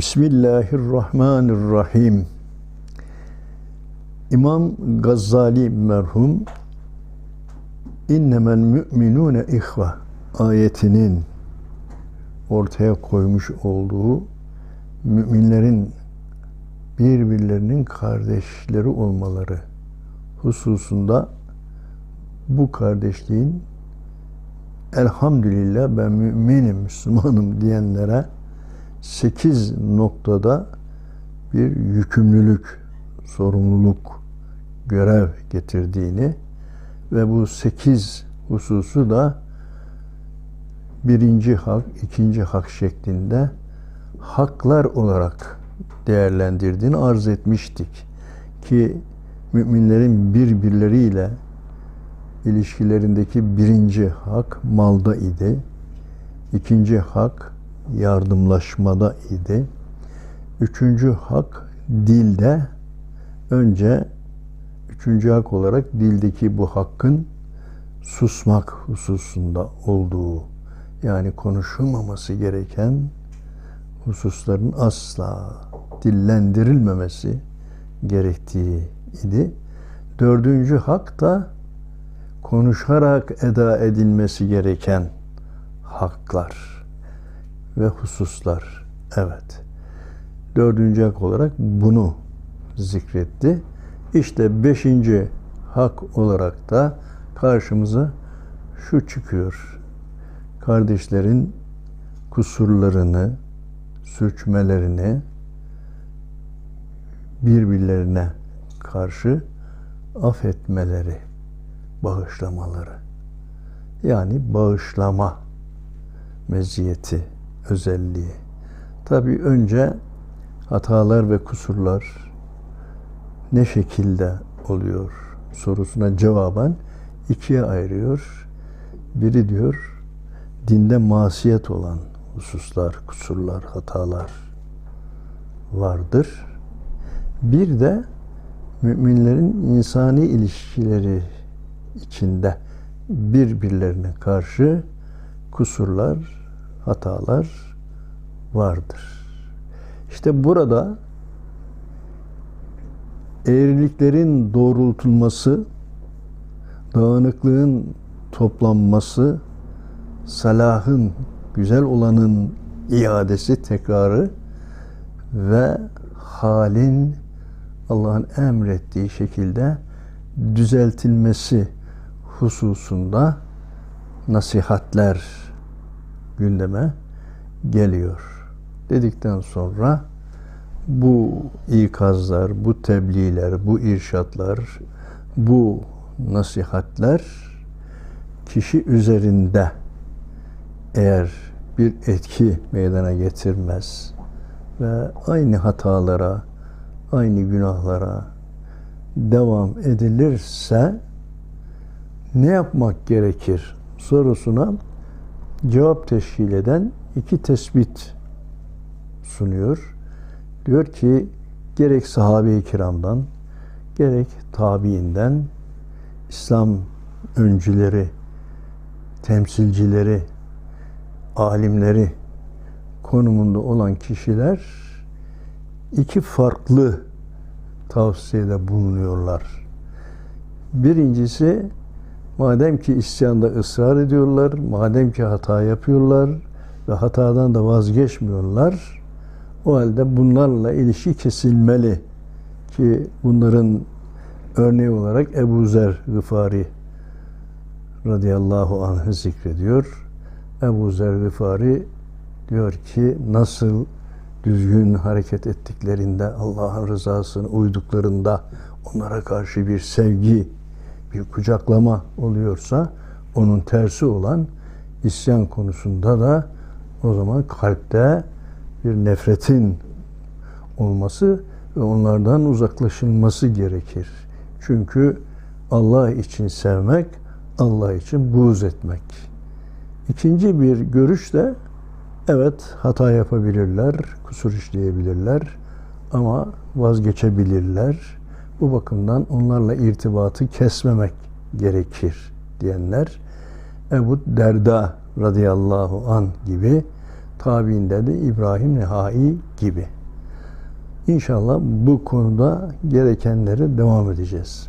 Bismillahirrahmanirrahim. İmam Gazali merhum İnnemel müminune ihve ayetinin ortaya koymuş olduğu müminlerin birbirlerinin kardeşleri olmaları hususunda bu kardeşliğin elhamdülillah ben müminim, Müslümanım diyenlere sekiz noktada bir yükümlülük, sorumluluk, görev getirdiğini ve bu sekiz hususu da birinci hak, ikinci hak şeklinde haklar olarak değerlendirdiğini arz etmiştik. Ki müminlerin birbirleriyle ilişkilerindeki birinci hak malda idi. İkinci hak yardımlaşmada idi. Üçüncü hak dilde. Önce üçüncü hak olarak dildeki bu hakkın susmak hususunda olduğu yani konuşulmaması gereken hususların asla dillendirilmemesi gerektiği idi. Dördüncü hak da konuşarak eda edilmesi gereken haklar ve hususlar. Evet. Dördüncü hak olarak bunu zikretti. İşte beşinci hak olarak da karşımıza şu çıkıyor. Kardeşlerin kusurlarını, sürçmelerini birbirlerine karşı affetmeleri, bağışlamaları. Yani bağışlama meziyeti, özelliği. Tabii önce hatalar ve kusurlar ne şekilde oluyor sorusuna cevaben ikiye ayırıyor. Biri diyor dinde masiyet olan hususlar, kusurlar, hatalar vardır. Bir de müminlerin insani ilişkileri içinde birbirlerine karşı kusurlar, hatalar vardır. İşte burada eğriliklerin doğrultulması, dağınıklığın toplanması, salahın, güzel olanın iadesi, tekrarı ve halin Allah'ın emrettiği şekilde düzeltilmesi hususunda nasihatler gündeme geliyor. Dedikten sonra bu ikazlar, bu tebliğler, bu irşatlar, bu nasihatler kişi üzerinde eğer bir etki meydana getirmez ve aynı hatalara, aynı günahlara devam edilirse ne yapmak gerekir sorusuna cevap teşkil eden iki tespit sunuyor. Diyor ki gerek sahabe-i kiramdan gerek tabiinden İslam öncüleri, temsilcileri, alimleri konumunda olan kişiler iki farklı tavsiyede bulunuyorlar. Birincisi madem ki isyanda ısrar ediyorlar, madem ki hata yapıyorlar ve hatadan da vazgeçmiyorlar, o halde bunlarla ilişki kesilmeli ki bunların örneği olarak Ebu Zer Gıfari radıyallahu anh'ı zikrediyor. Ebu Zer Gıfari diyor ki nasıl düzgün hareket ettiklerinde Allah'ın rızasını uyduklarında onlara karşı bir sevgi, bir kucaklama oluyorsa onun tersi olan isyan konusunda da o zaman kalpte bir nefretin olması ve onlardan uzaklaşılması gerekir. Çünkü Allah için sevmek, Allah için buğz etmek. İkinci bir görüş de evet hata yapabilirler, kusur işleyebilirler ama vazgeçebilirler. Bu bakımdan onlarla irtibatı kesmemek gerekir diyenler Ebu Derda radıyallahu an gibi tabiinde de İbrahim Nihai gibi. İnşallah bu konuda gerekenleri devam edeceğiz.